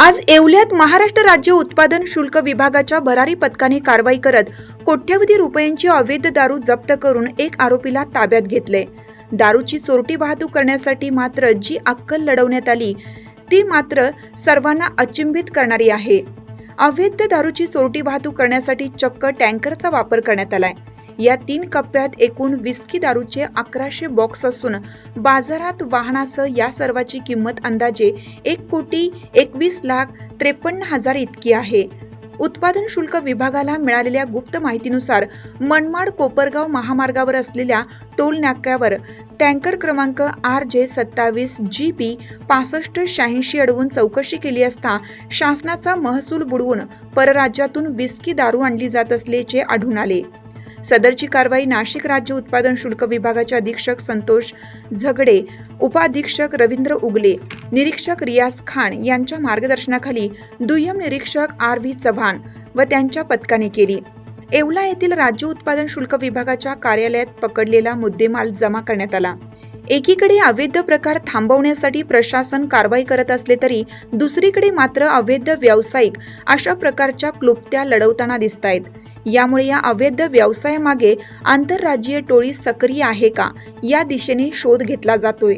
आज येवल्यात महाराष्ट्र राज्य उत्पादन शुल्क विभागाच्या भरारी पथकाने कारवाई करत कोट्यवधी रुपयांची अवैध दारू जप्त करून एक आरोपीला ताब्यात घेतले. दारूची चोरटी वाहतूक करण्यासाठी मात्र जी अक्कल लढवण्यात आली ती मात्र सर्वांना अचंबित करणारी आहे. अवैध दारूची चोरटी वाहतूक करण्यासाठी चक्क टँकरचा वापर करण्यात आलाय. या तीन कप्प्यात एकूण विस्की दारूचे अकराशे बॉक्स असून बाजारात वाहनासह या सर्वाची किंमत अंदाजे एक कोटी एकवीस लाख त्रेपन्न हजार इतकी आहे. उत्पादन शुल्क विभागाला मिळालेल्या गुप्त माहितीनुसार मनमाड कोपरगाव महामार्गावर असलेल्या टोल नाक्यावर टँकर क्रमांक आर जे सत्तावीस जी पी पासष्ट शहाऐंशी अडवून चौकशी केली असता शासनाचा महसूल बुडवून परराज्यातून विस्की दारू आणली जात असल्याचे आढळून आले. सदरची कारवाई नाशिक राज्य उत्पादन शुल्क विभागाचे अधीक्षक संतोष झगडे उपाधीक्षक रवींद्र उगले निरीक्षक रियाज खान यांच्या मार्गदर्शनाखाली दुय्यम निरीक्षक आर व्ही चव्हाण व त्यांच्या पथकाने केली. येवला येथील राज्य उत्पादन शुल्क विभागाच्या कार्यालयात पकडलेला मुद्देमाल जमा करण्यात आला. एकीकडे अवैध प्रकार थांबवण्यासाठी प्रशासन कारवाई करत असले तरी दुसरीकडे मात्र अवैध व्यावसायिक अशा प्रकारच्या क्लुप्त्या लढवताना दिसत आहेत यामुळे या अवैध व्यवसायामागे आंतरराज्यीय टोळी सक्रिय आहे का? या दिशेने शोध घेतला जातोय.